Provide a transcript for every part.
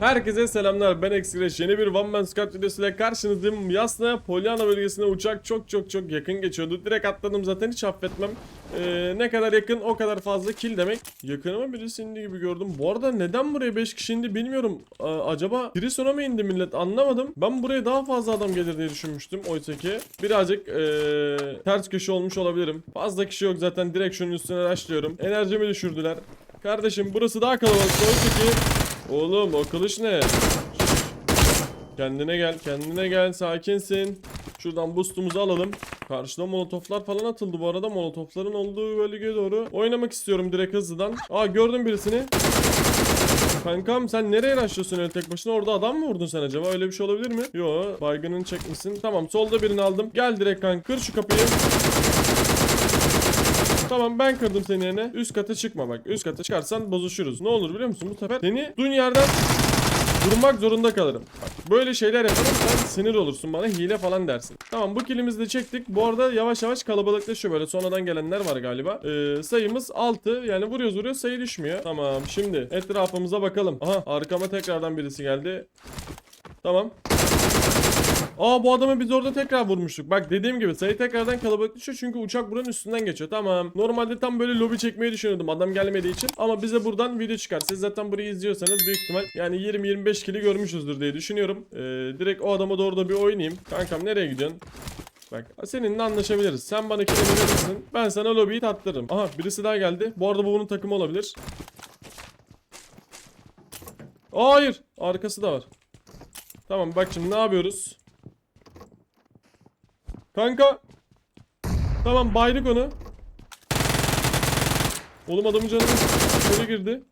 Herkese selamlar. Ben Eksireş yeni bir One Man Squad videosuyla karşınızdayım. Yasna Polyana bölgesine uçak çok çok çok yakın geçiyordu. Direkt atladım zaten hiç affetmem. Ee, Ne kadar yakın o kadar fazla kill demek. Yakınıma birisi indi gibi gördüm. Bu arada neden buraya 5 kişi indi bilmiyorum. Aa, Acaba biri sona mı indi millet? Anlamadım. Ben buraya daha fazla adam gelir diye düşünmüştüm Oysa ki. Birazcık ee, ters köşe olmuş olabilirim. Fazla kişi yok zaten. Direkt şunun üstüne açlıyorum Enerjimi düşürdüler. Kardeşim burası daha kalabalık. Oysa ki Oğlum o kılıç ne? Kendine gel, kendine gel, sakinsin. Şuradan boostumuzu alalım. Karşıda molotoflar falan atıldı bu arada. Molotofların olduğu bölgeye doğru oynamak istiyorum direkt hızlıdan. Aa gördüm birisini. Kankam sen nereye başlıyorsun öyle tek başına? Orada adam mı vurdun sen acaba? Öyle bir şey olabilir mi? Yo, baygınını çekmişsin. Tamam, solda birini aldım. Gel direkt kanka. Kır şu kapıyı. Tamam ben kırdım seni yerine. Üst kata çıkma bak. Üst kata çıkarsan bozuşuruz. Ne olur biliyor musun? Bu sefer seni dün yerden durmak zorunda kalırım. Bak böyle şeyler yaparım sen sinir olursun bana hile falan dersin. Tamam bu kilimizi de çektik. Bu arada yavaş yavaş kalabalıklaşıyor böyle. Sonradan gelenler var galiba. Ee, sayımız 6. Yani vuruyoruz vuruyoruz sayı düşmüyor. Tamam şimdi etrafımıza bakalım. Aha arkama tekrardan birisi geldi. Tamam. Aa bu adamı biz orada tekrar vurmuştuk. Bak dediğim gibi sayı tekrardan kalabalıklaşıyor çünkü uçak buranın üstünden geçiyor. Tamam. Normalde tam böyle lobi çekmeyi düşünüyordum adam gelmediği için. Ama bize buradan video çıkar. Siz zaten burayı izliyorsanız büyük ihtimal yani 20-25 kili görmüşüzdür diye düşünüyorum. Ee, direkt o adama doğru da bir oynayayım. Kankam nereye gidiyorsun? Bak seninle anlaşabiliriz. Sen bana kilimi verirsin. Ben sana lobiyi tattırırım. Aha birisi daha geldi. Bu arada bu bunun takımı olabilir. Hayır. Arkası da var. Tamam bak şimdi ne yapıyoruz? Kanka. Tamam baydık onu. Oğlum adamın canı şöyle girdi.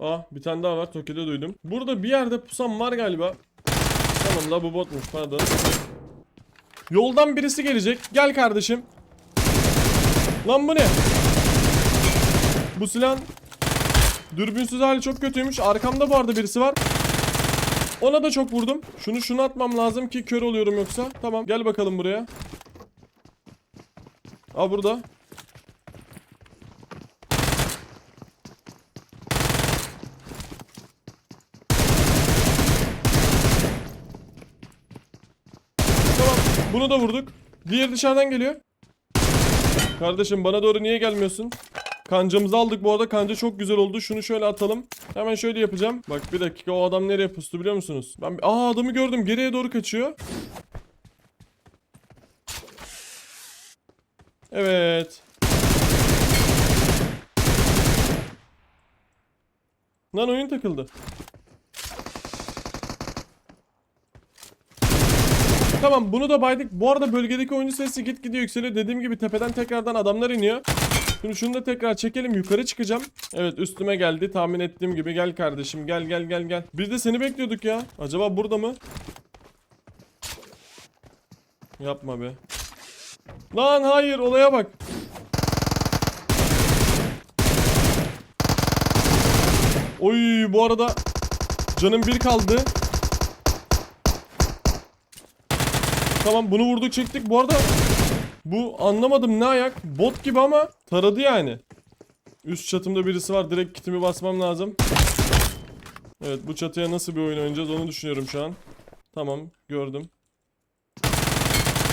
Ah bir tane daha var Toki'de duydum. Burada bir yerde pusam var galiba. Tamam la bu botmuş pardon. Yoldan birisi gelecek. Gel kardeşim. Lan bu ne? Bu silahın dürbünsüz hali çok kötüymüş. Arkamda bu arada birisi var. Ona da çok vurdum. Şunu şunu atmam lazım ki kör oluyorum yoksa. Tamam gel bakalım buraya. Aa burada. Tamam bunu da vurduk. Diğer dışarıdan geliyor. Kardeşim bana doğru niye gelmiyorsun? Kancamızı aldık bu arada kanca çok güzel oldu. Şunu şöyle atalım. Hemen şöyle yapacağım. Bak bir dakika o adam nereye pustu biliyor musunuz? Ben aa adamı gördüm geriye doğru kaçıyor. Evet. Lan oyun takıldı. Tamam bunu da baydık. Bu arada bölgedeki oyuncu sayısı gitgide yükseliyor. Dediğim gibi tepeden tekrardan adamlar iniyor. Şimdi şunu da tekrar çekelim. Yukarı çıkacağım. Evet üstüme geldi. Tahmin ettiğim gibi. Gel kardeşim. Gel gel gel gel. Biz de seni bekliyorduk ya. Acaba burada mı? Yapma be. Lan hayır olaya bak. Oy bu arada canım bir kaldı. Tamam bunu vurduk çektik. Bu arada bu anlamadım ne ayak. Bot gibi ama taradı yani. Üst çatımda birisi var. Direkt kitimi basmam lazım. Evet bu çatıya nasıl bir oyun oynayacağız onu düşünüyorum şu an. Tamam gördüm.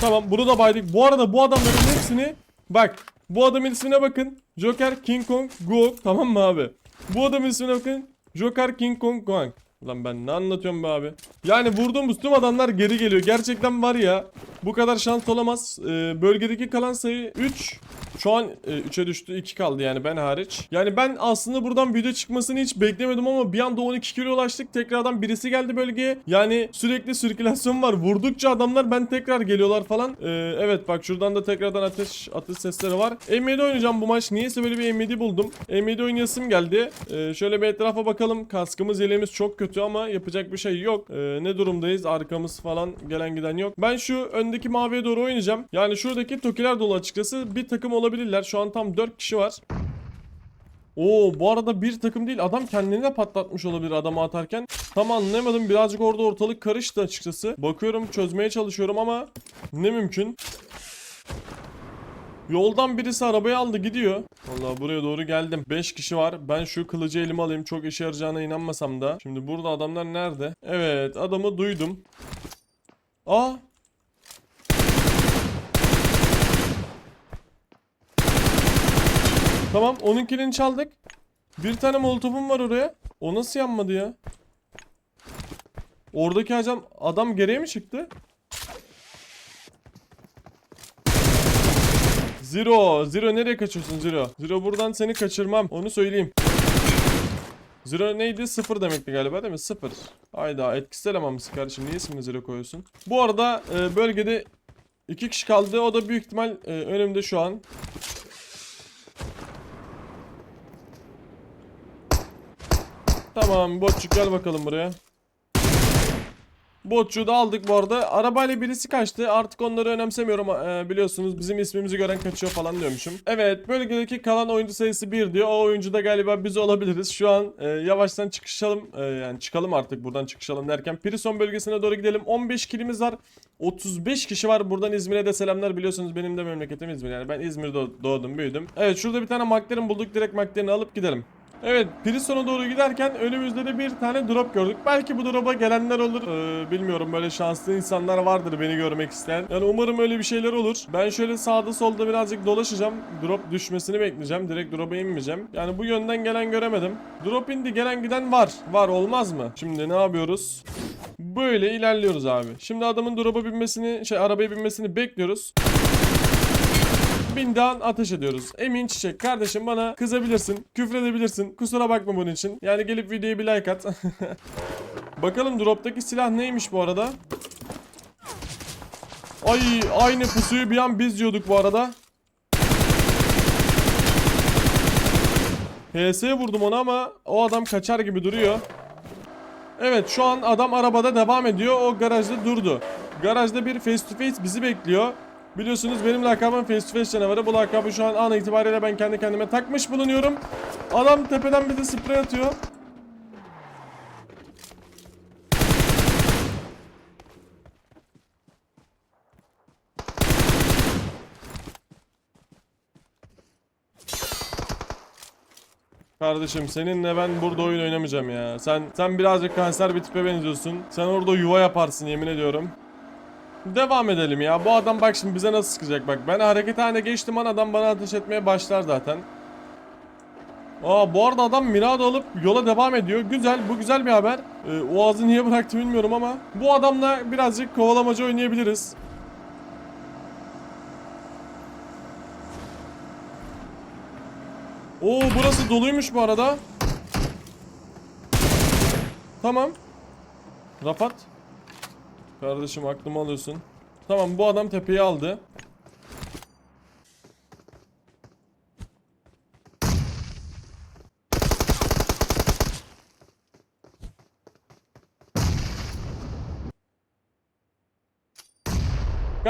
Tamam bunu da baydık. Bu arada bu adamların hepsini bak bu adamın ismine bakın. Joker King Kong Gook tamam mı abi? Bu adamın ismine bakın. Joker King Kong Goang. Lan ben ne anlatıyorum be abi? Yani vurduğumuz tüm adamlar geri geliyor. Gerçekten var ya. Bu kadar şans olamaz. Ee, bölgedeki kalan sayı 3. Şu an 3'e düştü. 2 kaldı yani ben hariç. Yani ben aslında buradan video çıkmasını hiç beklemedim ama bir anda 12 kilo ulaştık. Tekrardan birisi geldi bölgeye. Yani sürekli sirkülasyon var. Vurdukça adamlar ben tekrar geliyorlar falan. Ee, evet bak şuradan da tekrardan ateş atış sesleri var. M7 oynayacağım bu maç. Niyeyse böyle bir M7 buldum. M7 oynayasım geldi. Ee, şöyle bir etrafa bakalım. Kaskımız yeleğimiz çok kötü ama yapacak bir şey yok. Ee, ne durumdayız? Arkamız falan gelen giden yok. Ben şu öndeki maviye doğru oynayacağım. Yani şuradaki tokiler dolu açıkçası. Bir takım olabilirler. Şu an tam 4 kişi var. Oo bu arada bir takım değil adam kendini de patlatmış olabilir adamı atarken. Tam anlayamadım birazcık orada ortalık karıştı açıkçası. Bakıyorum çözmeye çalışıyorum ama ne mümkün. Yoldan birisi arabayı aldı gidiyor. Vallahi buraya doğru geldim. 5 kişi var. Ben şu kılıcı elime alayım. Çok işe yarayacağına inanmasam da. Şimdi burada adamlar nerede? Evet adamı duydum. Aa Tamam onunkini çaldık. Bir tane molotofum var oraya. O nasıl yanmadı ya? Oradaki adam, adam geriye mi çıktı? Zero. Zero nereye kaçıyorsun Zero? Zero buradan seni kaçırmam. Onu söyleyeyim. Zero neydi? Sıfır demekti galiba değil mi? Sıfır. Hayda etkisiz eleman mısın kardeşim? Niye ismini Zero koyuyorsun? Bu arada e, bölgede iki kişi kaldı. O da büyük ihtimal e, önümde şu an. Tamam botçuk gel bakalım buraya. Botçuğu da aldık bu arada. Arabayla birisi kaçtı. Artık onları önemsemiyorum. Ee, biliyorsunuz bizim ismimizi gören kaçıyor falan diyormuşum. Evet bölgedeki kalan oyuncu sayısı 1 diyor. O oyuncu da galiba biz olabiliriz. Şu an e, yavaştan çıkışalım. E, yani çıkalım artık buradan çıkışalım derken. Prison bölgesine doğru gidelim. 15 kilimiz var. 35 kişi var. Buradan İzmir'e de selamlar. Biliyorsunuz benim de memleketim İzmir. Yani ben İzmir'de doğdum büyüdüm. Evet şurada bir tane McLaren bulduk. Direkt McLaren'i alıp gidelim. Evet Prison'a doğru giderken önümüzde de bir tane drop gördük. Belki bu drop'a gelenler olur. Ee, bilmiyorum böyle şanslı insanlar vardır beni görmek isteyen. Yani umarım öyle bir şeyler olur. Ben şöyle sağda solda birazcık dolaşacağım. Drop düşmesini bekleyeceğim. Direkt drop'a inmeyeceğim. Yani bu yönden gelen göremedim. Drop indi gelen giden var. Var olmaz mı? Şimdi ne yapıyoruz? Böyle ilerliyoruz abi. Şimdi adamın drop'a binmesini, şey arabaya binmesini bekliyoruz. Binden ateş ediyoruz. Emin Çiçek kardeşim bana kızabilirsin, küfredebilirsin. Kusura bakma bunun için. Yani gelip videoya bir like at. Bakalım droptaki silah neymiş bu arada? Ay aynı pusuyu bir an biz yiyorduk bu arada. HS vurdum ona ama o adam kaçar gibi duruyor. Evet şu an adam arabada devam ediyor. O garajda durdu. Garajda bir face to face bizi bekliyor. Biliyorsunuz benim lakabım face to face canavarı. Bu lakabı şu an an itibariyle ben kendi kendime takmış bulunuyorum. Adam tepeden bize sprey atıyor. Kardeşim seninle ben burada oyun oynamayacağım ya. Sen sen birazcık kanser bir tipe benziyorsun. Sen orada yuva yaparsın yemin ediyorum. Devam edelim ya. Bu adam bak şimdi bize nasıl sıkacak bak. Ben hareket haline geçtim an adam bana ateş etmeye başlar zaten. Aa bu arada adam Mirado alıp yola devam ediyor. Güzel bu güzel bir haber. Ee, o ağzı niye bıraktı bilmiyorum ama. Bu adamla birazcık kovalamacı oynayabiliriz. Oo burası doluymuş bu arada. Tamam. Rafat. Kardeşim aklımı alıyorsun. Tamam bu adam tepeyi aldı.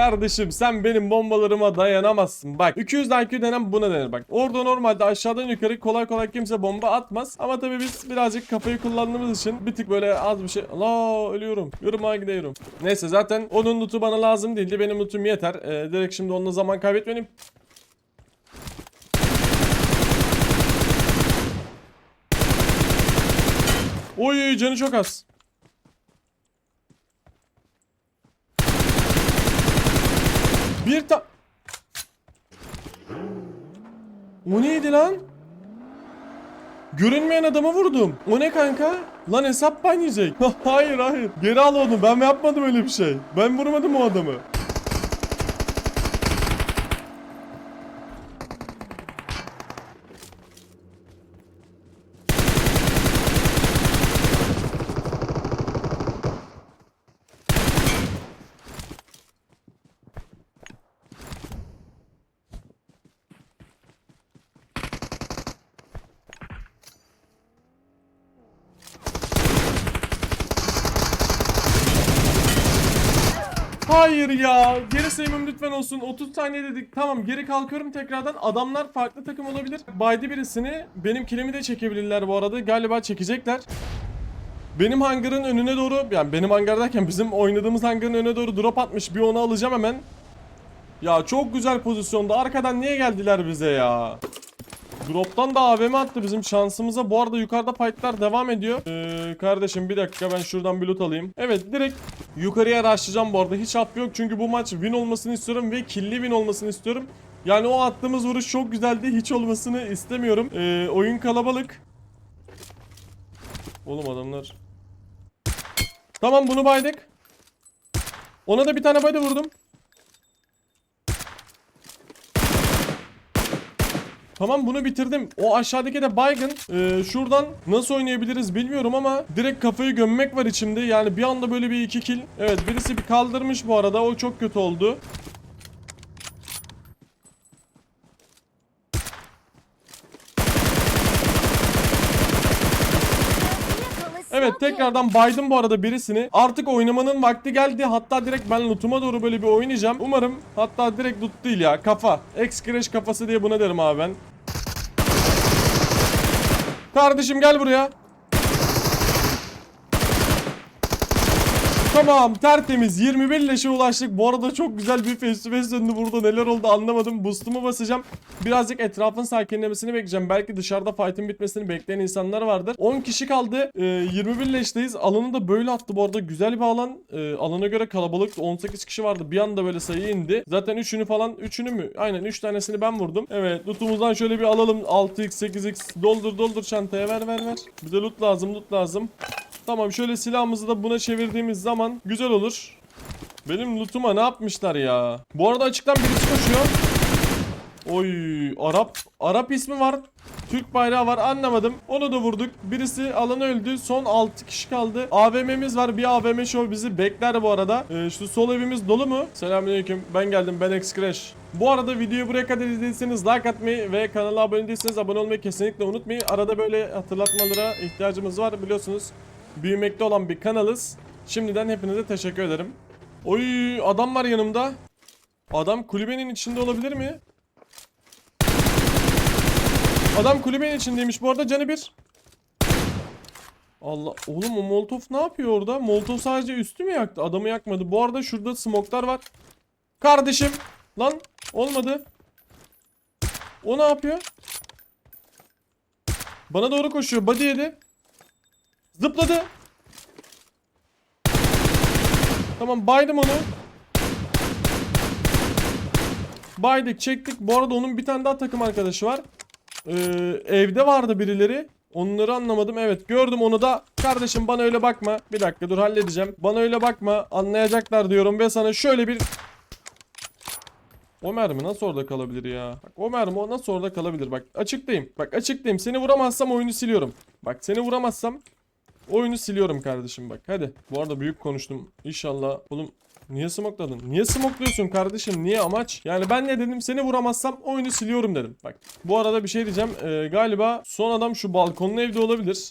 Kardeşim sen benim bombalarıma dayanamazsın. Bak 200 IQ denen buna denir bak. Orada normalde aşağıdan yukarı kolay kolay kimse bomba atmaz. Ama tabii biz birazcık kafayı kullandığımız için bir tık böyle az bir şey. La ölüyorum. Yoruma gidiyorum. Neyse zaten onun lootu bana lazım değildi. Benim lootum yeter. Ee, direkt şimdi onunla zaman kaybetmeyelim. Oy canı çok az. Bir ta... O neydi lan? Görünmeyen adamı vurdum. O ne kanka? Lan hesap ban yiyecek. hayır hayır. Geri al onu. Ben yapmadım öyle bir şey. Ben vurmadım o adamı. Hayır ya. Geri sayımım lütfen olsun. 30 saniye dedik. Tamam geri kalkıyorum tekrardan. Adamlar farklı takım olabilir. Baydı birisini. Benim kilimi de çekebilirler bu arada. Galiba çekecekler. Benim hangarın önüne doğru yani benim hangar derken bizim oynadığımız hangarın önüne doğru drop atmış. Bir onu alacağım hemen. Ya çok güzel pozisyonda. Arkadan niye geldiler bize ya? Drop'tan da AVM attı bizim şansımıza. Bu arada yukarıda fightlar devam ediyor. Ee, kardeşim bir dakika ben şuradan bir loot alayım. Evet direkt yukarıya rushlayacağım bu arada. Hiç hap yok çünkü bu maç win olmasını istiyorum ve killi win olmasını istiyorum. Yani o attığımız vuruş çok güzeldi. Hiç olmasını istemiyorum. Ee, oyun kalabalık. Oğlum adamlar. Tamam bunu baydık. Ona da bir tane body vurdum. Tamam bunu bitirdim. O aşağıdaki de baygın. Ee, şuradan nasıl oynayabiliriz bilmiyorum ama direkt kafayı gömmek var içimde. Yani bir anda böyle bir iki kill. Evet birisi bir kaldırmış bu arada. O çok kötü oldu. Evet tekrardan baydım bu arada birisini. Artık oynamanın vakti geldi. Hatta direkt ben lootuma doğru böyle bir oynayacağım. Umarım hatta direkt loot değil ya. Kafa. X-Crash kafası diye buna derim abi ben. Kardeşim gel buraya. Tamam tertemiz 21 leşe ulaştık. Bu arada çok güzel bir face to döndü burada neler oldu anlamadım. Boost'umu basacağım. Birazcık etrafın sakinlemesini bekleyeceğim. Belki dışarıda fight'ın bitmesini bekleyen insanlar vardır. 10 kişi kaldı. Ee, 21 leşteyiz. Alanı da böyle attı bu arada. Güzel bir alan. Ee, alana göre kalabalıktı. 18 kişi vardı. Bir anda böyle sayı indi. Zaten 3'ünü falan 3'ünü mü? Aynen 3 tanesini ben vurdum. Evet lootumuzdan şöyle bir alalım. 6x 8x doldur doldur çantaya ver ver ver. Bir de loot lazım loot lazım. Tamam şöyle silahımızı da buna çevirdiğimiz zaman güzel olur. Benim lootuma ne yapmışlar ya? Bu arada açıktan birisi koşuyor. Oy Arap Arap ismi var. Türk bayrağı var anlamadım. Onu da vurduk. Birisi alanı öldü. Son 6 kişi kaldı. AVM'miz var. Bir AVM show bizi bekler bu arada. Ee, şu sol evimiz dolu mu? Selamünaleyküm. Ben geldim. Ben X-Crash. Bu arada videoyu buraya kadar izlediyseniz like atmayı ve kanala abone değilseniz abone olmayı kesinlikle unutmayın. Arada böyle hatırlatmalara ihtiyacımız var biliyorsunuz. Büyümekte olan bir kanalız. Şimdiden hepinize teşekkür ederim. Oy adam var yanımda. Adam kulübenin içinde olabilir mi? Adam kulübenin içindeymiş bu arada canı bir. Allah oğlum o Molotov ne yapıyor orada? Molotov sadece üstü mü yaktı? Adamı yakmadı. Bu arada şurada smoklar var. Kardeşim. Lan olmadı. O ne yapıyor? Bana doğru koşuyor. Body yedi. Zıpladı. Tamam baydım onu. Baydık çektik. Bu arada onun bir tane daha takım arkadaşı var. Ee, evde vardı birileri. Onları anlamadım. Evet gördüm onu da. Kardeşim bana öyle bakma. Bir dakika dur halledeceğim. Bana öyle bakma. Anlayacaklar diyorum ve sana şöyle bir... O mermi nasıl orada kalabilir ya? Bak o mermi nasıl orada kalabilir? Bak açıktayım. Bak açıktayım. Seni vuramazsam oyunu siliyorum. Bak seni vuramazsam oyunu siliyorum kardeşim bak. Hadi. Bu arada büyük konuştum. İnşallah. Oğlum Niye smokladın? Niye smokluyorsun kardeşim? Niye amaç? Yani ben ne dedim? Seni vuramazsam oyunu siliyorum dedim. Bak bu arada bir şey diyeceğim. Ee, galiba son adam şu balkonlu evde olabilir.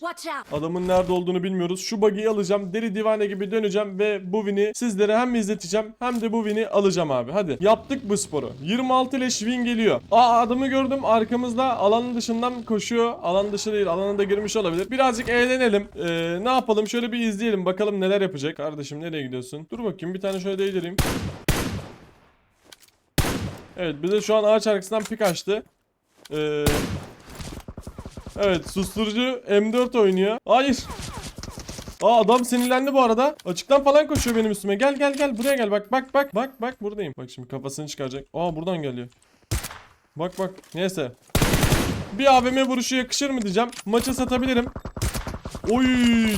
Adamın nerede olduğunu bilmiyoruz. Şu buggy'i alacağım. Deli divane gibi döneceğim ve bu win'i sizlere hem izleteceğim hem de bu win'i alacağım abi. Hadi yaptık bu sporu. 26 leş win geliyor. Aa adamı gördüm arkamızda alanın dışından koşuyor. Alan dışı değil alana da girmiş olabilir. Birazcık eğlenelim. Ee, ne yapalım şöyle bir izleyelim bakalım neler yapacak. Kardeşim nereye gidiyorsun? Dur bakayım bir tane şöyle değdireyim. Evet bize şu an ağaç arkasından pik açtı. Ee, evet susturucu M4 oynuyor. Hayır. Aa adam sinirlendi bu arada. Açıktan falan koşuyor benim üstüme. Gel gel gel buraya gel. Bak bak bak bak bak buradayım. Bak şimdi kafasını çıkaracak. Aa buradan geliyor. Bak bak. Neyse. Bir AVM vuruşu yakışır mı diyeceğim. Maçı satabilirim. Oy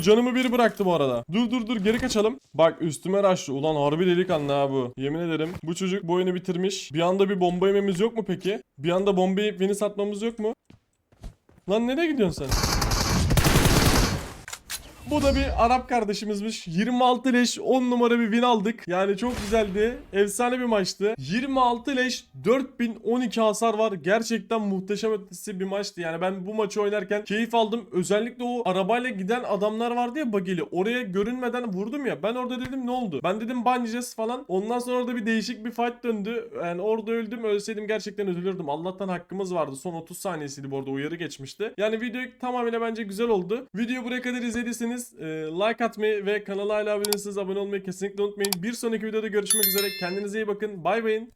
canımı bir bıraktı bu arada. Dur dur dur geri kaçalım. Bak üstüme raşlı. Ulan harbi delikanlı ha bu. Yemin ederim bu çocuk bu bitirmiş. Bir anda bir bomba yememiz yok mu peki? Bir anda bombayı yiyip beni satmamız yok mu? Lan nereye gidiyorsun sen? Bu da bir Arap kardeşimizmiş. 26 leş 10 numara bir win aldık. Yani çok güzeldi. Efsane bir maçtı. 26 leş 4012 hasar var. Gerçekten muhteşem ötesi bir maçtı. Yani ben bu maçı oynarken keyif aldım. Özellikle o arabayla giden adamlar vardı ya bagili. Oraya görünmeden vurdum ya. Ben orada dedim ne oldu? Ben dedim banlayacağız falan. Ondan sonra orada bir değişik bir fight döndü. Yani orada öldüm. Ölseydim gerçekten üzülürdüm. Allah'tan hakkımız vardı. Son 30 saniyesiydi bu arada uyarı geçmişti. Yani video tamamıyla bence güzel oldu. Videoyu buraya kadar izlediyseniz e, like atmayı ve kanala hala abone değilseniz abone olmayı kesinlikle unutmayın. Bir sonraki videoda görüşmek üzere. Kendinize iyi bakın. Bay bayın.